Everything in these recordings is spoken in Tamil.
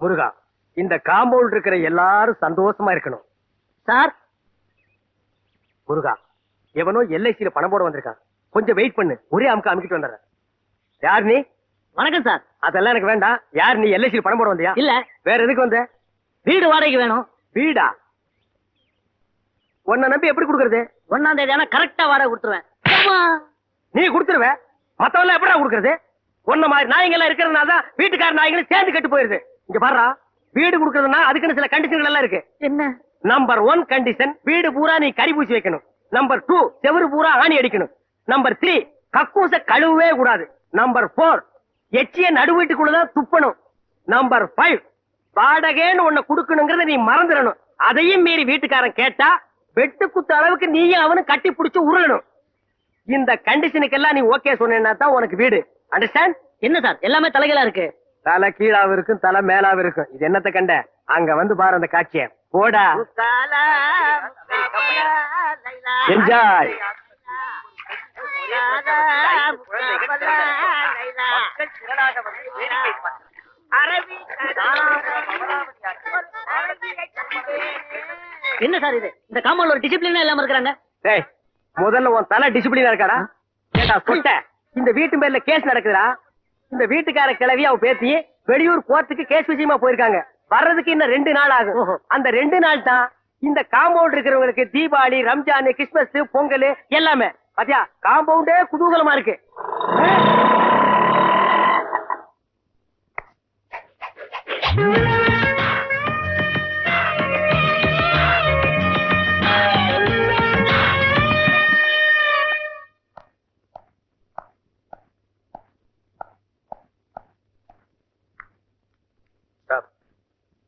முருகா இந்த காம்பவுண்ட் இருக்கிற எல்லாரும் சந்தோஷமா இருக்கணும். சார் முருகா எவனோ எல்ஐசியில பணம் போட வந்திருக்கான். கொஞ்சம் வெயிட் பண்ணு. ஒரே அமுக்க அமுக்கிட்டு வந்துடுறேன். யார் நீ? வணக்கம் சார் அதெல்லாம் எனக்கு வேண்டாம். யார் நீ? எல்ஐசியில பணம் போட வந்தியா? இல்ல. வேற எதுக்கு வந்த? வீடு வாடகைக்கு வேணும். வீடா? உன்னை நம்பி எப்படி கொடுக்கறது? ஒன்னாம் தேதி ஆனா கரெக்டா வாடகை கொடுத்துருவேன். நீ கொடுத்துருவ. மத்தவெல்லாம் எப்படா கொடுக்கறது? உன்ன மாதிரி நாய்ங்க எல்லாம் இருக்கிறதுனால தான் வீட்டுக்கார நாய்களும் சேர்ந்து கெட்டு போயிருது. இங்க பாருடா வீடு கொடுக்கறதுனா அதுக்குன்னு சில கண்டிஷன்கள் எல்லாம் இருக்கு. என்ன? நம்பர் ஒன் கண்டிஷன் வீடு பூரா நீ கறி பூசி வைக்கணும். நம்பர் டூ செவரு பூரா ஆணி அடிக்கணும். நம்பர் த்ரீ கக்கூச கழுவவே கூடாது. நம்பர் போர் எச்சிய நடு வீட்டுக்குள்ளதான் துப்பணும். நம்பர் ஃபைவ் வாடகைன்னு ஒண்ணு கொடுக்கணுங்கிறத நீ மறந்துடணும். அதையும் மீறி வீட்டுக்காரன் கேட்டா வெட்டு குத்து அளவுக்கு நீயும் அவனும் கட்டி புடிச்சு உருளணும். இந்த கண்டிஷனுக்கெல்லாம் நீ ஓகே சொன்னா தான் உனக்கு வீடு. அண்டர்ஸ்டாண்ட் என்ன சார்? எல்லாமே தலைகளா இருக்கு. தலை கீழாவும் இருக்கும் தலை மேலாவும் இருக்கும் இது என்னத்த கண்ட? அங்க வந்து பாரு அந்த காட்சிய. போடா. என்ஜாய். என்ன சார் இது? இந்த காம்பவுண்ட்ல ஒரு டிசிப்ளினா இல்லாம இருக்கிறாங்க. டேய் முதல்ல உன் தலை டிசிப்ளினா இருக்காடா? கேட்டா? சொட்ட இந்த வீட்டு பேர்ல கேஸ் நடக்குதுடா. இந்த வீட்டுக்கார கிளவி அவ பேத்தி வெளியூர் கோர்ட்டுக்கு கேஸ் விஷயமா போயிருக்காங்க. வர்றதுக்கு இன்னும் ரெண்டு நாள் ஆகும். அந்த ரெண்டு நாள் தான் இந்த காம்பவுண்ட் இருக்கிறவங்களுக்கு தீபாவளி ரம்ஜான் கிறிஸ்துமஸ் பொங்கல் எல்லாமே. பாத்தியா? காம்பவுண்டே குதூகலமா இருக்கு.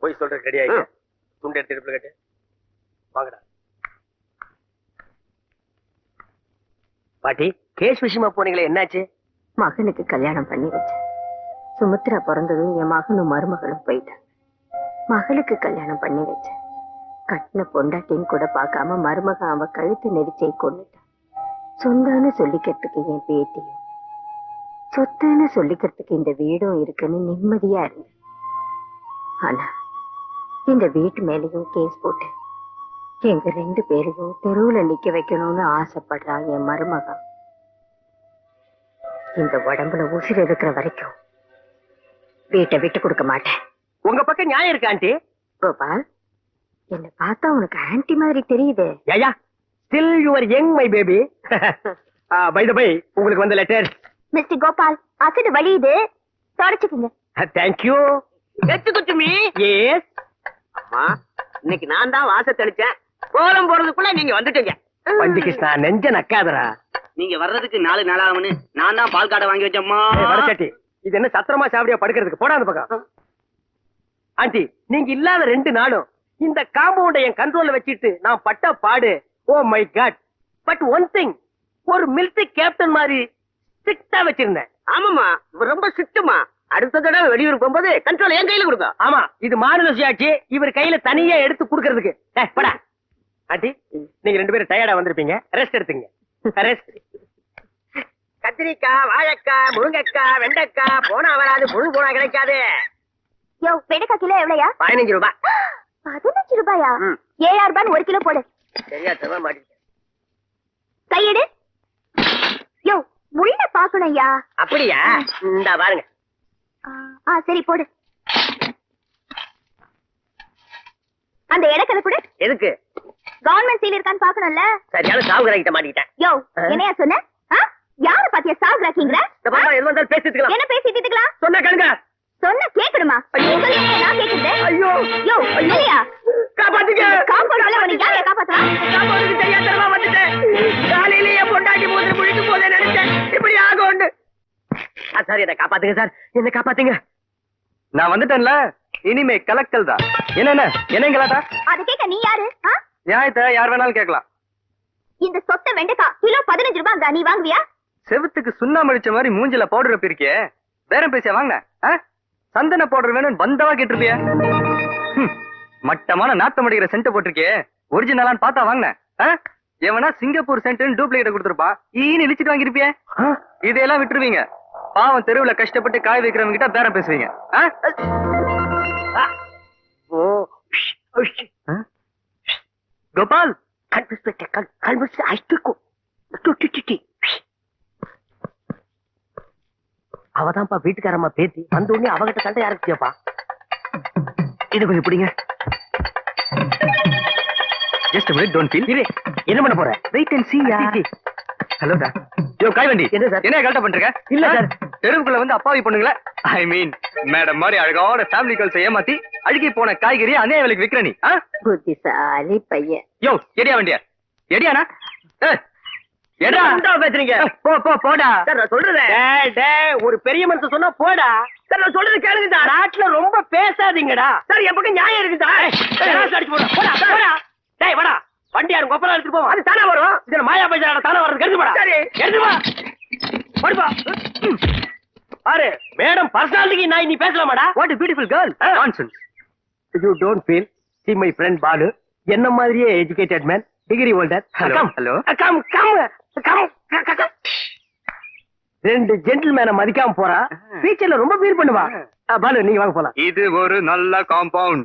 போய் சொல்றதுக்கு ரெடி ஆயிட்டு துண்டு எடுத்து இடுப்புல கட்டு வாங்கடா. பாட்டி கேஸ் விஷயமா போனீங்களே என்னாச்சு? மகனுக்கு கல்யாணம் பண்ணி வச்சேன். சுமித்ரா பிறந்ததும் என் மகனும் மருமகளும் போயிட்டான் மகளுக்கு கல்யாணம் பண்ணி வச்சேன். கட்டின பொண்டாட்டின்னு கூட பார்க்காம மருமகன் அவ கழுத்து நெரிச்சை கொண்டுட்டான் சொந்தான்னு சொல்லிக்கிறதுக்கு என் பேத்தியும். சொத்துன்னு சொல்லிக்கிறதுக்கு இந்த வீடும் இருக்குன்னு நிம்மதியா இருந்தேன். ஆனா இந்த வீட்டு மேலேயும் கேஸ் போட்டு. எங்க ரெண்டு பேரையும் தெருவுல நிக்க வைக்கணும்னு ஆசைப்படுறான் என் மருமகன் இந்த உடம்புல உசிர் இருக்கிற வரைக்கும் வீட்டை விட்டு கொடுக்க மாட்டேன். உங்க பக்கம் நியாயம் இருக்கு ஆண்டி. கோபால் என்ன பார்த்தா உனக்கு ஆன்டி மாதிரி தெரியுது. Yeah still your young my baby by the by உங்களுக்கு வந்த லெட்டர் மிஸ்டர் கோபால் அசடு வழியுது தொடச்சுக்குங்க. தேங்க்யூ எச்சுக்குச்சுமி எஸ் இன்னைக்கு நான் தான் வாச தெளிச்சேன். கோலம் போறதுக்குள்ள நீங்க வந்துட்டீங்க. வண்டி கிருஷ்ணா நெஞ்ச நக்காதரா நீங்க வர்றதுக்கு நாலு நாளாகும்னு நான் தான் பால் காடை வாங்கி வச்சேம்மா. வடச்சட்டி இது என்ன சத்திரமா சாவடியா படுக்கிறதுக்கு? போடா அந்த பக்கம். ஆண்டி நீங்க இல்லாத ரெண்டு நாளும் இந்த காம்பவுண்ட என் கண்ட்ரோல்ல வச்சிட்டு நான் பட்ட பாடு. ஓ my god but one thing ஒரு மிலிட்டரி கேப்டன் மாதிரி ஸ்ட்ரிக்டா வச்சிருந்தேன். ஆமாமா ரொம்ப சிட்டுமா அடுத்த தடவை வெளியூர் போகும்போது கண்ட்ரோல் என் கையில கொடுங்க. ஆமா இது மாநில சுயாட்சி. இவர் கையில தனியா எடுத்து குடுக்கறதுக்கு. போடா. ஆண்டி நீங்க ரெண்டு பேரும் டயர்டா வந்திருப்பீங்க. ரெஸ்ட் எடுத்துங்க ரெஸ்ட் கத்திரிக்காய் வாழைக்காய் முருங்கைக்காய் வெண்டைக்காய் போனா வராது புழு போனா கிடைக்காது. யோ வெடுக்கா கிலோ எவ்வளையா? பதினஞ்சு ரூபாய். பதினஞ்சு ரூபாயா. ஏழாயிரம் ரூபாய் ஒரு கிலோ போடு. சரியா தருவா மாட்டேன் கையெடு. யோ முள்ள பாக்கணும் ஐயா. அப்படியா? இந்த பாருங்க. ஆ சரி போடு. அந்த இடக்கதை கூட. எதுக்கு? கவர்மெண்ட் சீல் இருக்கான்னு பாக்கணும்ல சரியான சாவுகிற கிட்ட மாட்டிக்கிட்டேன். யோ? என்னையா சொன்ன? யார பாத்தியா சாகுறாக்கீங்க இந்த பாருங்க எது வந்தாலும் பேசிட்டுக்கலாம் என்ன பேசிட்டு இருக்கலாம்? சொன்ன கேளுங்க. சொன்ன சொல்லுங்க, நான் கேக்குறேன் ஐயோ. யோ இல்லையா காப்பாத்துங்க காம்பவுண்ட்ல உன்னை யாரையா காப்பாத்துறா? காப்பாத்துக்கு தெரியாதனமா வந்துட்டேன். காலையிலேயே பொண்டாட்டி போது முடிக்க போதே நினைச்சேன். இப்படி ஆகும் சார் என்ன காப்பாத்துங்க சார். என்ன காப்பாத்துங்க. நான் வந்துட்டேன்ல. இனிமே கலக்கல் தான். என்னென்ன? என்னங்களாட்டா அத கேட்க நீ யாரு? நியாயத்தை யார் வேணாலும் கேட்கலாம். இந்த சொத்தை வெண்டைக்கா கிலோ பதினஞ்சு ரூபாய் நீ வாங்குவியா? செவுத்துக்கு சுண்ணாம்பு அடிச்ச மாதிரி மூஞ்சில பவுடர் இருப்பிருக்கே பேரம் பேசியா வாங்கின சந்தன பவுடர் வேணும் பந்தவா கேட்டிருப்பிய. மட்டமான நாத்தம் அடிக்கிற சென்ட் போட்டிருக்கே ஒரிஜினலான்னு பார்த்தா வாங்கின. எவனா சிங்கப்பூர் சென்ட் டூப்ளிகேட் கொடுத்துருப்பா. ஈன்னு இழிச்சிட்டு வாங்கிருப்பிய. இதையெல்லாம் விட்டுருவீங்க. பாவம் தெருவுல கஷ்டப்பட்டு காய் வைக்கிறவங்க கிட்ட பேரம் பேசுவீங்க. கோபால் கல்வெட்டு ஐஸ்டிக்கும் அவதான்ப்பா வீட்டுக்காரம்மா பேத்தி. வந்த உடனே அவகிட்ட சண்டை ஆரம்பிச்சியப்பா. இது கொஞ்சம் பிடிங்க. ஜஸ்ட் மினிட் டோன்ட் ஃபீல் என்ன பண்ண போற? Wait and see hello sir யோ காய் வண்டி. என்ன சார் என்ன கரெக்டா பண்றீங்க இல்ல சார் தெருவுக்குள்ள வந்து அப்பாவி பொண்ணுங்களே? ஐ மீன் மேடம் மாதிரி அழகான ஃபேமிலி கேர்ள்ஸ் ஏமாத்தி அழுகி போன காய்கறி அநேக விலைக்கு விக்கிற நீ? புத்திசாலி பையன். யோ எடியா வண்டியா? எடியானா? எடா? உண்டா பேசுறீங்க? போ போ போடா. சார் நான் சொல்றேன். டேய், டேய், ஒரு பெரிய மனுஷன் சொன்னா போடா. சார் நான் சொல்றது கேளுங்க சார் நாட்டுல ரொம்ப பேசாதீங்கடா. சார் என் பக்கம் நியாயம் இருக்கு சார் ஏய், அடிச்சு போடா போடா. போடா டேய் வாடா. வண்டி யாரும் கொப்பரா எடுத்துட்டு போவோம் அது தானே வரும்? இதுல மாயா பைசா தானே வர்றது? எடுத்து போடா. சரி. எடுத்து வா படுப்பா. பாரு மேடம் பர்சனாலிட்டிக்கு நான் நீ பேசலாமாடா? What beautiful girl. Nonsense you don't feel see my friend Balu என்ன மாதிரியே educated man degree holder Hello, hello. Come come come come ரெண்டு ஜென்டில்மேனை மதிக்காம போறா. ஃபியூச்சர்ல ரொம்ப ஃபீல் பண்ணுவா. பாலு நீங்க வாங்க போலாம். இது ஒரு நல்ல காம்பவுண்ட்